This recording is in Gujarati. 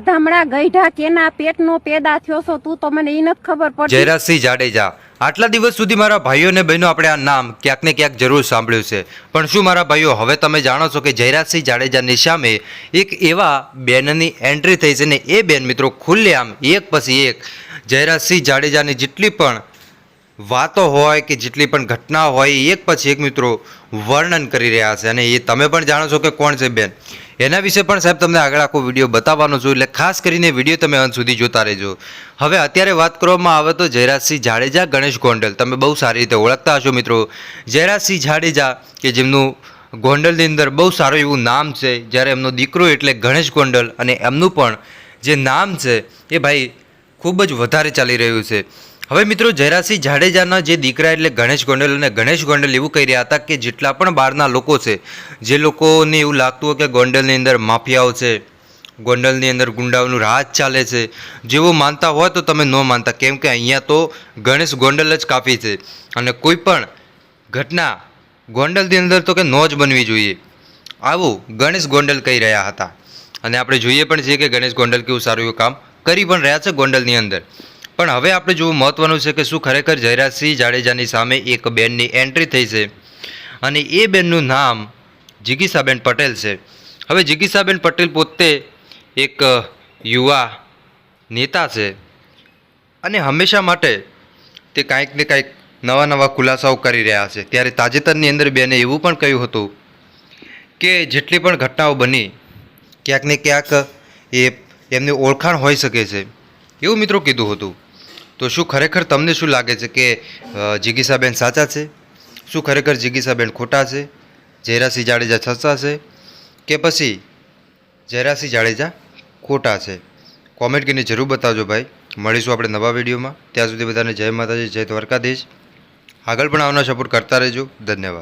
ધામડા ગઈઢા કેના પેટનો પેદા ઈ નથી ખબર પડતી. જાડેજા, આટલા દિવસ સુધી મારા ભાઈઓ બહેનો આપણે આ નામ ક્યાંક ને ક્યાંક જરૂર સાંભળ્યું છે. પણ શું મારા ભાઈઓ, હવે તમે જાણો છો કે જયરાજસિંહ જાડેજાની સામે એક એવા બેનની એન્ટ્રી થઈ છે ને એ બેન મિત્રો ખુલ્લેઆમ એક પછી એક, જયરાજસિંહ જાડેજાની જેટલી પણ વાતો હોય કે જેટલી પણ ઘટના હોય, એક પછી એક મિત્રો વર્ણન કરી રહ્યા છે. અને એ તમે પણ જાણો છો કે કોણ છે બેન? એના વિશે પણ સાહેબ તમને આગળ આખો વીડિયો બતાવવાનો છું. એટલે ખાસ કરીને વીડિયો તમે અંત સુધી જોતા રહેજો. હવે અત્યારે વાત કરવામાં આવે તો જયરાજસિંહ જાડેજા, ગણેશ ગોંડલ. તમે બહુ સારી રીતે ઓળખતા હશો મિત્રો. જયરાજસિંહ જાડેજા, કે જેમનું ગોંડલની અંદર બહુ સારું એવું નામ છે, જ્યારે એમનો દીકરો એટલે ગણેશ ગોંડલ અને એમનું પણ જે નામ છે, એ ભાઈ ખૂબ જ વધારે ચાલી રહ્યું છે. હવે મિત્રો જયરાસિંહ જાડેજાના જે દીકરા એટલે ગણેશ ગોંડલ અને ગણેશ ગોંડલ એવું કહી રહ્યા હતા કે જેટલા પણ બહારના લોકો છે, જે લોકોને એવું લાગતું હોય કે ગોંડલની અંદર માફિયાઓ છે, ગોંડલની અંદર ગુંડાઓનું રાજ ચાલે છે, જેવું માનતા હોય તો તમે ન માનતા, કેમ કે અહીંયા તો ગણેશ ગોંડલ જ કાફી છે. અને કોઈ પણ ઘટના ગોંડલની અંદર તો કે ન જ બનવી જોઈએ. આવું ગણેશ ગોંડલ કહી રહ્યા હતા. અને આપણે જોઈએ પણ છીએ કે ગણેશ ગોંડલ કેવું સારું એવું કામ કરી પણ રહ્યા છે ગોંડલની અંદર. પણ હવે આપણે જોવું મહત્વનું છે કે શું ખરેખર જયરાજસિંહ જાડેજાની સામે એક બેનની એન્ટ્રી થઈ છે. અને એ બેનનું નામ જિગીસાબેન પટેલ છે. હવે જિગીસાબેન પટેલ પોતે એક યુવા નેતા છે. અને હંમેશા માટે તે કાંઈક ને કાંઈક નવા નવા ખુલાસાઓ કરી રહ્યા છે. ત્યારે તાજેતરની અંદર બેને એવું પણ કહ્યું હતું કે જેટલી પણ ઘટનાઓ બની, ક્યાંક ને ક્યાંક એ એમની ઓળખાણ હોઈ શકે છે. એવું મિત્રો કીધું હતું. તો શું ખરેખર તમને શું લાગે છે કે જિગીસાબેન સાચા છે? શું ખરેખર જિગીસાબેન ખોટા છે? જયરાસિંહ જાડેજા સાચા છે કે પછી જયરાસિંહ જાડેજા ખોટા છે? કોમેન્ટ કરીને જરૂર બતાવજો ભાઈ. મળીશું આપણે નવા વિડીયોમાં. ત્યાં સુધી બધાને જય માતાજી, જય દ્વારકાધીશ. આગળ પણ આવનાર સપોર્ટ કરતા રહેજો. ધન્યવાદ.